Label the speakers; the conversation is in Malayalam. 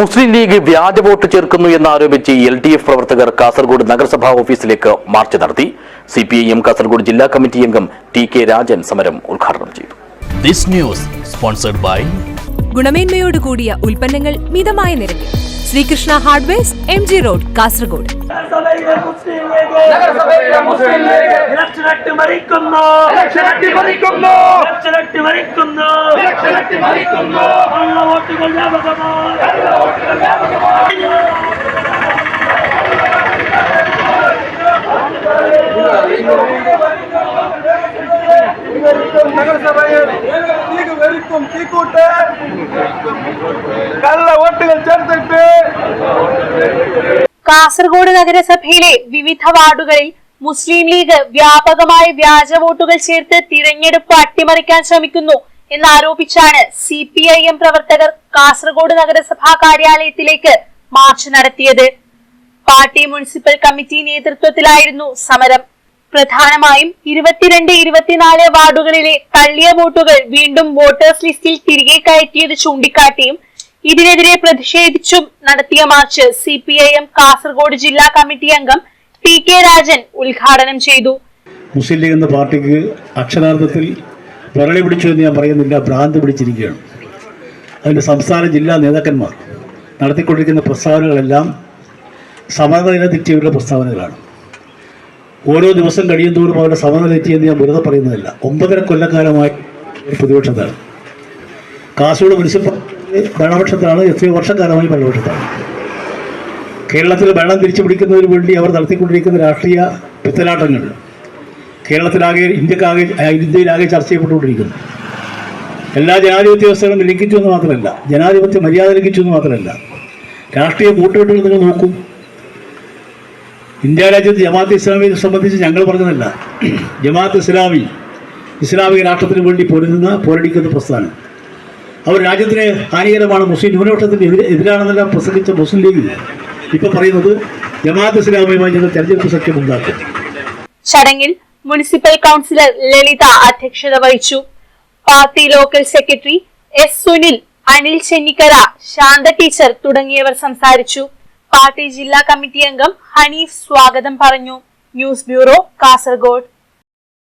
Speaker 1: മുസ്ലിം ലീഗ് വ്യാജ വോട്ട് ചേർക്കുന്നു എന്നാരോപിച്ച് എൽ ഡി എഫ് പ്രവർത്തകർ കാസർഗോഡ് നഗരസഭാ ഓഫീസിലേക്ക് മാർച്ച് നടത്തി. C P I M Kasaragod ജില്ലാ കമ്മിറ്റി അംഗം ടി കെ രാജൻ സമരം ഉദ്ഘാടനം ചെയ്തു.
Speaker 2: ദിസ് ന്യൂസ് സ്പോൺസർഡ് ബൈ
Speaker 3: ഗുണമേന്മയോട് കൂടിയ ഉൽപ്പന്നങ്ങൾ മിതമായ നിരക്കിൽ. Sreekrishna hardwares M G road Kasaragod
Speaker 4: നഗരസഭയിലെ മുസ്ലിം ലീഗ്
Speaker 5: നഗരസഭയിലെ
Speaker 6: കാസർഗോഡ് നഗരസഭയിലെ വിവിധ വാർഡുകളിൽ മുസ്ലിം ലീഗ് വ്യാപകമായ വ്യാജ വോട്ടുകൾ ചേർത്ത് തിരഞ്ഞെടുപ്പ് അട്ടിമറിക്കാൻ ശ്രമിക്കുന്നു എന്നാരോപിച്ചാണ് സി പി ഐ എം പ്രവർത്തകർ കാസർഗോഡ് നഗരസഭാ കാര്യാലയത്തിലേക്ക് മാർച്ച് നടത്തിയത്. പാർട്ടി മുനിസിപ്പൽ കമ്മിറ്റി നേതൃത്വത്തിലായിരുന്നു സമരം. പ്രധാനമായും ഇരുപത്തിരണ്ട് ഇരുപത്തിനാല് വാർഡുകളിലെ തള്ളിയ വോട്ടുകൾ വീണ്ടും വോട്ടേഴ്സ് ലിസ്റ്റിൽ തിരികെ കയറ്റിയത് ചൂണ്ടിക്കാട്ടിയും ഇതിനെതിരെ പ്രതിഷേധിച്ചും നടത്തിയ march C P I M Kasargod ജില്ലാ കമ്മിറ്റി അംഗം ടി കെ രാജൻ ഉദ്ഘാടനം ചെയ്തു.
Speaker 7: മുസ്ലിം ലീഗ് എന്ന പാർട്ടിക്ക് അക്ഷരാർത്ഥത്തിൽ വിരളി പിടിച്ചു എന്ന് ഞാൻ പറയുന്നില്ല ഭ്രാന്ത് പിടിച്ചിരിക്കുകയാണ്. അതിന്റെ സംസ്ഥാന ജില്ലാ നേതാക്കന്മാർ നടത്തിക്കൊണ്ടിരിക്കുന്ന പ്രസ്താവനകളെല്ലാം സമനില തെറ്റിയവരുടെ പ്രസ്താവനകളാണ്. ഓരോ ദിവസം കഴിയും തോറും അവരുടെ സമനില തെറ്റിയെന്ന് ഞാൻ വെറുതെ പറയുന്നതല്ല. ഒമ്പതര കൊല്ലക്കാലമായി പ്രതിപക്ഷത്താണ്. കാസർഗോഡ് മുനിസിപ്പൽ ഭരണപക്ഷത്താണ് എത്രയോ വർഷക്കാലമായി ഭരണപക്ഷത്താണ്. കേരളത്തിൽ ഭരണം തിരിച്ചു പിടിക്കുന്നതിന് വേണ്ടി അവർ നടത്തിക്കൊണ്ടിരിക്കുന്ന രാഷ്ട്രീയ പിത്തലാട്ടങ്ങൾ കേരളത്തിലാകെ ഇന്ത്യക്കാകെ ഇന്ത്യയിലാകെ ചർച്ച ചെയ്യപ്പെട്ടുകൊണ്ടിരിക്കുന്നു. എല്ലാ ജനാധിപത്യ വ്യവസ്ഥകളും ലംഘിച്ചു എന്ന് മാത്രമല്ല ജനാധിപത്യ മര്യാദ ലംഘിച്ചു എന്ന് മാത്രമല്ല രാഷ്ട്രീയ കൂട്ടുകെട്ടുകൾ നിങ്ങൾ നോക്കൂ. ഇന്ത്യ രാജ്യത്ത് ജമാഅത്ത് ഇസ്ലാമിയെ സംബന്ധിച്ച് ഞങ്ങൾ പറഞ്ഞതല്ല ജമാഅത്ത് ഇസ്ലാമി ഇസ്ലാമിക രാഷ്ട്രത്തിന് വേണ്ടി പൊരുതുന്ന പോരടിക്കുന്ന പ്രസ്ഥാനം. അവർ രാജ്യത്തിന് ഹാനികരമാണ്. മുസ്ലിം ന്യൂനപക്ഷത്തിന് എതിരെ എതിരാണെന്നെല്ലാം പ്രസംഗിച്ച മുസ്ലിം ലീഗ് ഇപ്പോൾ പറയുന്നത് ജമാഅത്ത് ഇസ്ലാമിയുമായി ഞങ്ങൾ തെരഞ്ഞെടുപ്പ് സഖ്യം ഉണ്ടാക്കും.
Speaker 6: ചടങ്ങിൽ മുനിസിപ്പൽ കൗൺസിലർ ലളിത അധ്യക്ഷത വഹിച്ചു. Party local secretary S Sunil Anil Chennikkara Shantha teacher തുടങ്ങിയവർ സംസാരിച്ചു. പാർട്ടി ജില്ലാ കമ്മിറ്റി അംഗം ഹനീഫ് സ്വാഗതം പറഞ്ഞു. News bureau Kasargod.